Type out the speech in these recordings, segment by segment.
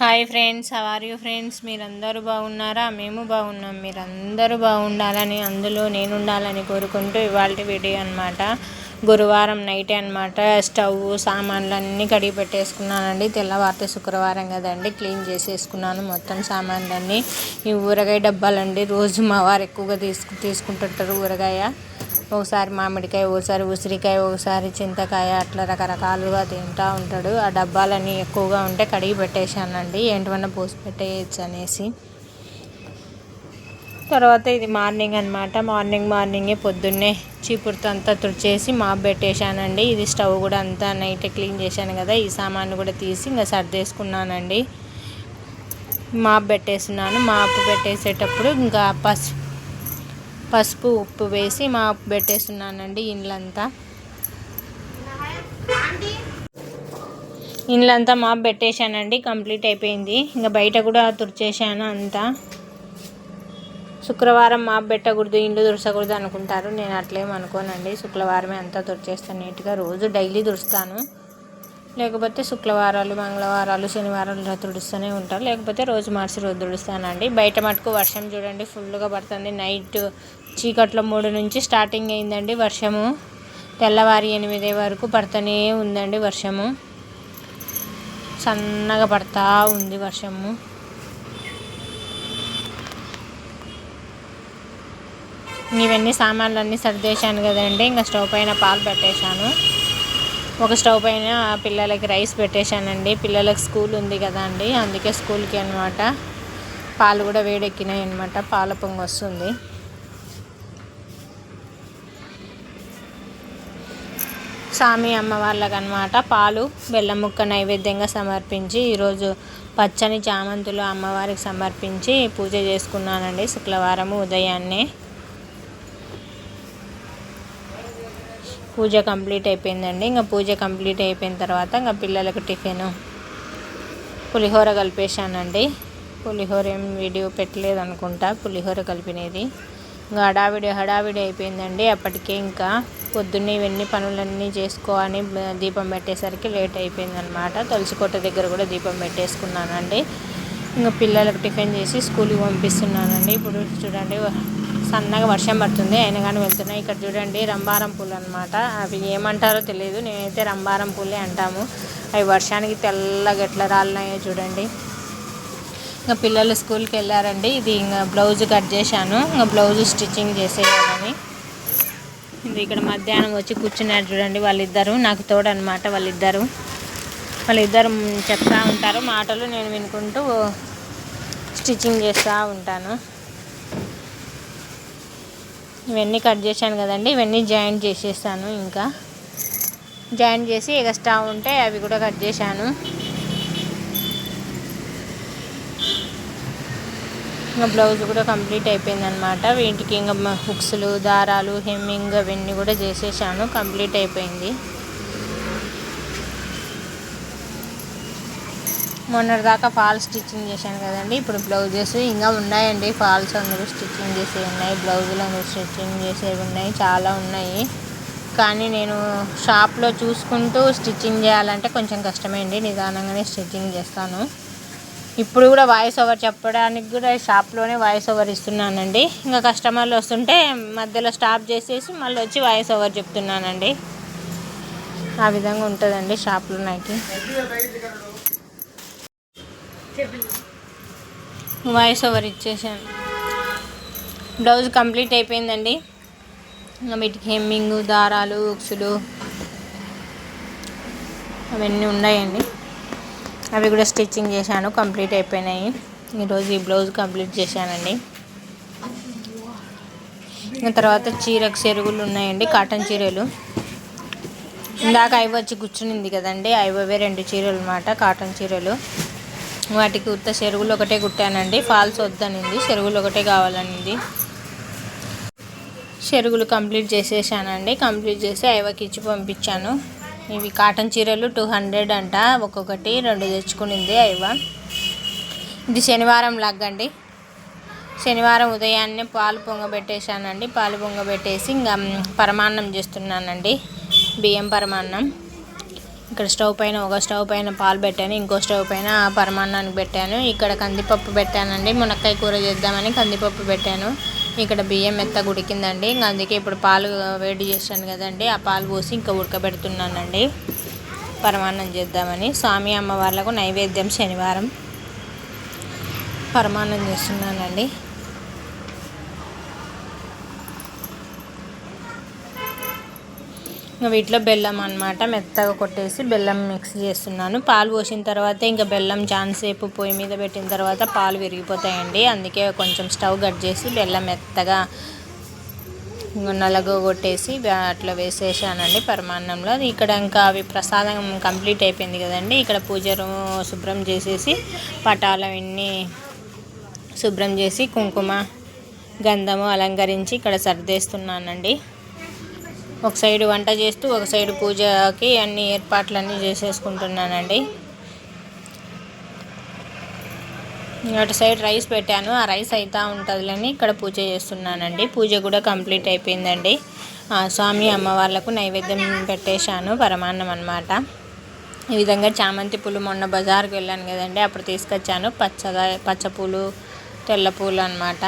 Hi friends are you friends మీరందరూ బాగున్నారా? మేము బాగున్నాం. మీరందరూ బాగుండాలని అందులో నేను ఉండాలని కోరుకుంటూ ఇవాళ వీడియో అనమాట గురువారం నైట్ అనమాట స్టవ్ సామాన్లు అన్నీ కడిగి పెట్టేసుకున్నానండి. తెల్లవారితే శుక్రవారం కదండి. క్లీన్ చేసేసుకున్నాను మొత్తం సామాన్లన్నీ. ఈ ఊరగాయ డబ్బాలండి. రోజు మా వారు ఎక్కువగా తీసుకు తీసుకుంటుంటారు ఊరగాయ. ఒకసారి మామిడికాయ ఒకసారి ఉసిరికాయ ఒకసారి చింతకాయ అట్లా రకరకాలుగా తింటూ ఉంటాడు. ఆ డబ్బాలన్నీ ఎక్కువగా ఉంటే కడిగి పెట్టేశానండి. ఏంటివన్నా పోసి పెట్టేయచ్చు అనేసి. తర్వాత ఇది మార్నింగ్ అనమాట మార్నింగ్ మార్నింగే పొద్దున్నే చీపురుతో అంతా తుడిచేసి మాప్ పెట్టేశానండి. ఇది స్టవ్ కూడా అంతా నైట్ క్లీన్ చేశాను కదా ఈ సామాన్లు కూడా తీసి ఇంకా సర్దేసుకున్నానండి. మాప్ పెట్టేస్తున్నాను. మాప్ పెట్టేసేటప్పుడు ఇంకా పసుపు పసుపు ఉప్పు వేసి మా పెట్టేస్తున్నానండి ఇండ్లంతా. ఇండ్లంతా మాప్ పెట్టేశానండి కంప్లీట్ అయిపోయింది. ఇంకా బయట కూడా తుడిచేసాను అంతా. శుక్రవారం మాప్ పెట్టకూడదు ఇండ్లు తుడచకూడదు అనుకుంటారు. నేను అట్లేం అనుకోనండి. శుక్రవారమే అంతా తుడిచేస్తాను నీట్గా రోజు డైలీ తుడుస్తాను. లేకపోతే శుక్రవారాలు మంగళవారాలు శనివారాలు తుడుస్తూనే ఉంటారు. లేకపోతే రోజు మార్చి రోజు తుడుస్తానండి బయట మటుకు వర్షం చూడండి ఫుల్గా పడుతుంది. నైట్ చీకట్లో మూడు నుంచి స్టార్టింగ్ అయిందండి వర్షము. తెల్లవారి ఎనిమిది వరకు పడుతూనే ఉందండి వర్షము. సన్నగా పడతా ఉంది వర్షము. ఇవన్నీ సామాన్లు అన్నీ సర్దేశాను కదండి. ఇంకా స్టవ్ పైన పాలు పెట్టేశాను. ఒక స్టవ్ పైన పిల్లలకి రైస్ పెట్టేశానండి. పిల్లలకు స్కూల్ ఉంది కదా అండి. అందుకే స్కూల్కి అనమాట పాలు కూడా వేడెక్కినాయి అనమాట పాల పొంగు వస్తుంది. స్వామి అమ్మ వాళ్ళకనమాట పాలు బెల్లం ముక్క నైవేద్యంగా సమర్పించి ఈరోజు పచ్చని చామంతులు అమ్మవారికి సమర్పించి పూజ చేసుకున్నానండి శుక్రవారము ఉదయాన్నే. పూజ కంప్లీట్ అయిపోయిందండి. ఇంకా పూజ కంప్లీట్ అయిపోయిన తర్వాత ఇంకా పిల్లలకు టిఫిన్ పులిహోర కలిపేశానండి. పులిహోర ఏం వీడియో పెట్టలేదు అనుకుంటా పులిహోర కలిపినది. ఇంకా హడావిడి హడావిడి అయిపోయిందండి. అప్పటికే ఇంకా పొద్దున్నే ఇవన్నీ పనులన్నీ చేసుకోవాలని దీపం పెట్టేసరికి లేట్ అయిపోయిందనమాట. తులసికోట దగ్గర కూడా దీపం పెట్టేసుకున్నానండి. ఇంకా పిల్లలకు టిఫిన్ చేసి స్కూల్కి పంపిస్తున్నానండి. ఇప్పుడు చూడండి సన్నగా వర్షం పడుతుంది. అయినా కానీ వెళ్తున్నాయి. ఇక్కడ చూడండి రంబారం పూలు అనమాట అవి ఏమంటారో తెలియదు. నేనైతే రంబారం పూలే అంటాము. అవి వర్షానికి తెల్లగా ఎట్లా రాలినాయో చూడండి. ఇంకా పిల్లలు స్కూల్కి వెళ్ళారండి. ఇది ఇంకా బ్లౌజ్ కట్ చేశాను. ఇంకా బ్లౌజ్ స్టిచ్చింగ్ చేసేయాలని. ఇది ఇక్కడ మధ్యాహ్నం వచ్చి కూర్చున్నారు చూడండి వాళ్ళిద్దరు. నాకు తోడు అనమాట వాళ్ళిద్దరు. వాళ్ళిద్దరు చెప్తా ఉంటారు. మాటలు నేను వినుకుంటూ స్టిచ్చింగ్ చేస్తూ ఉంటాను. ఇవన్నీ కట్ చేశాను కదండి ఇవన్నీ జాయింట్ చేసేస్తాను ఇంకా. జాయింట్ చేసి ఎగస్ట్రా ఉంటే అవి కూడా కట్ చేశాను. ఇంకా బ్లౌజ్ కూడా కంప్లీట్ అయిపోయిందనమాట వీటికి ఇంకా హుక్స్లు దారాలు హెమ్మింగ్ అవన్నీ కూడా చేసేసాను కంప్లీట్ అయిపోయింది. మొన్నటిదాకా ఫాల్స్ స్టిచ్చింగ్ చేశాను కదండి. ఇప్పుడు బ్లౌజెస్ ఇంకా ఉన్నాయండి. ఫాల్స్ అందరూ స్టిచ్చింగ్ చేసేవి ఉన్నాయి. బ్లౌజులు అందరూ స్టిచ్చింగ్ చేసేవి ఉన్నాయి. చాలా ఉన్నాయి. కానీ నేను షాప్లో చూసుకుంటూ స్టిచ్చింగ్ చేయాలంటే కొంచెం కష్టమే అండి. నిదానంగానే స్టిచ్చింగ్ చేస్తాను. ఇప్పుడు కూడా వాయిస్ ఓవర్ చెప్పడానికి కూడా షాప్లోనే వాయిస్ ఓవర్ ఇస్తున్నానండి. ఇంకా కస్టమర్లు వస్తుంటే మధ్యలో స్టాప్ చేసేసి మళ్ళీ వచ్చి వాయిస్ ఓవర్ చెప్తున్నానండి. ఆ విధంగా ఉంటుందండి షాప్లో నాకు. వాయిస్ ఓవర్ ఇచ్చేసాను. బ్లౌజ్ కంప్లీట్ అయిపోయిందండి. వీటికి హెమ్మింగ్ దారాలు ఉక్సులు అవన్నీ ఉన్నాయండి. అవి కూడా స్టిచ్చింగ్ చేశాను కంప్లీట్ అయిపోయినాయి. ఈరోజు ఈ బ్లౌజ్ కంప్లీట్ చేశానండి. ఇంకా తర్వాత చీరకు చెరుగులు ఉన్నాయండి కాటన్ చీరలు. ఇందాక ఐవో వచ్చి కూర్చునింది కదండి ఐవవే రెండు చీరలు అనమాట కాటన్ చీరలు. వాటికి ఉత్త చెరుగులు ఒకటే కుట్టానండి. ఫాల్స్ వద్దనింది. చెరుగులు ఒకటే కావాలనింది. చెరుగులు కంప్లీట్ చేసేసానండి. కంప్లీట్ చేసి ఐవకి ఇచ్చి పంపించాను. ఇవి కాటన్ చీరలు టూ హండ్రెడ్ అంట. ఒక్కొక్కటి రెండు తెచ్చుకునింది ఐవ. ఇది శనివారం లగ్గండి శనివారం ఉదయాన్నే పాలు పొంగబెట్టేశానండి. పాలు పొంగబెట్టేసి ఇంకా పరమాన్నం చేస్తున్నానండి. బియ్యం పరమాన్నం. ఇక్కడ స్టవ్ పైన ఒక స్టవ్ పైన పాలు పెట్టాను ఇంకో స్టవ్ పైన పరమాన్నానికి పెట్టాను. ఇక్కడ కందిపప్పు పెట్టానండి. మునక్కాయ కూర చేద్దామని కందిపప్పు పెట్టాను. ఇక్కడ బియ్యం మెత్త ఉడికిందండి. ఇంకా అందుకే ఇప్పుడు పాలు వేడి చేశాను కదండి. ఆ పాలు పోసి ఇంకా ఉడకబెడుతున్నానండి. పరమాన్నం చేద్దామని. స్వామి అమ్మవార్లకు నైవేద్యం శనివారం. పరమాన్నం చేస్తున్నానండి. ఇంకా వీటిలో బెల్లం అనమాట మెత్తగా కొట్టేసి బెల్లం మిక్స్ చేస్తున్నాను. పాలు పోసిన తర్వాత ఇంకా బెల్లం చాలాసేపు పొయ్యి మీద పెట్టిన తర్వాత పాలు విరిగిపోతాయండి. అందుకే కొంచెం స్టవ్ కట్ చేసి బెల్లం మెత్తగా నలగ కొట్టేసి అట్లా వేసేసానండి పరమాన్నంలో. ఇక్కడ ఇంకా అవి ప్రసాదం కంప్లీట్ అయిపోయింది కదండి. ఇక్కడ పూజ శుభ్రం చేసేసి పటాలవన్నీ శుభ్రం చేసి కుంకుమ గంధము అలంకరించి ఇక్కడ సర్దేస్తున్నానండి. ఒక సైడ్ వంట చేస్తూ ఒక సైడ్ పూజకి అన్ని ఏర్పాట్లన్నీ చేసేసుకుంటున్నానండి. అటు సైడ్ రైస్ పెట్టాను. ఆ రైస్ అవుతూ ఉంటుందిలని ఇక్కడ పూజ చేస్తున్నానండి. పూజ కూడా కంప్లీట్ అయిపోయిందండి. స్వామి అమ్మవార్లకు నైవేద్యం పెట్టేశాను పరమాన్నం అనమాట ఈ విధంగా చామంతి పూలు మొన్న బజార్కి వెళ్ళాను కదండి అప్పుడు తీసుకొచ్చాను. పచ్చగా పచ్చ పూలు తెల్ల పూలు అనమాట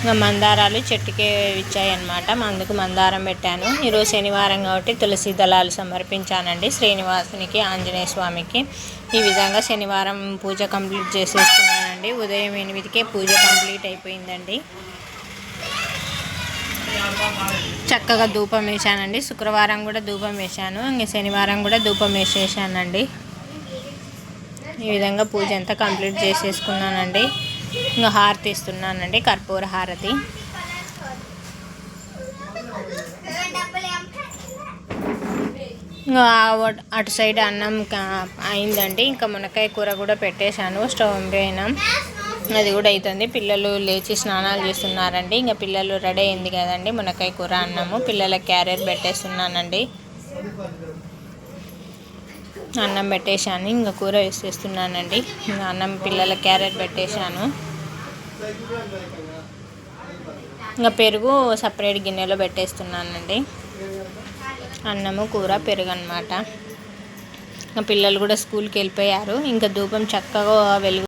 ఇంకా మందారాలు చెట్టుకే ఇచ్చాయన్నమాట. అందుకు మందారం పెట్టాను. ఈరోజు శనివారం కాబట్టి తులసి దళాలు సమర్పించానండి. శ్రీనివాసునికి ఆంజనేయ స్వామికి. ఈ విధంగా శనివారం పూజ కంప్లీట్ చేసేస్తున్నానండి. ఉదయం ఎనిమిదికే పూజ కంప్లీట్ అయిపోయిందండి. చక్కగా ధూపం వేశానండి. శుక్రవారం కూడా ధూపం వేశాను. ఇంక శనివారం కూడా ధూపం వేసేసానండి. ఈ విధంగా పూజ అంతా కంప్లీట్ చేసేసుకున్నానండి. ఇంకా హారతి ఇస్తున్నానండి కర్పూర హారతి. ఇంకా అటు సైడ్ అన్నం అయిందండి ఇంకా మునక్కాయ కూర కూడా పెట్టేశాను స్టవ్ పైన అది కూడా అవుతుంది పిల్లలు లేచి స్నానాలు చేస్తున్నారండి ఇంకా పిల్లలు రెడీ అయింది కదండి మునక్కాయ కూర అన్నము. పిల్లల క్యారెట్ పెట్టేస్తున్నానండి. అన్నం పెట్టేశాను ఇంకా కూర వేసేస్తున్నానండి. అన్నం పిల్లల క్యారెట్ పెట్టేశాను. ఇంకా పెరుగు సపరేట్ గిన్నెలో పెట్టేస్తున్నానండి. అన్నము కూర పెరుగు అనమాట ఇంకా పిల్లలు కూడా స్కూల్కి వెళ్ళిపోయారు. ఇంకా ధూపం చక్కగా వెలుగు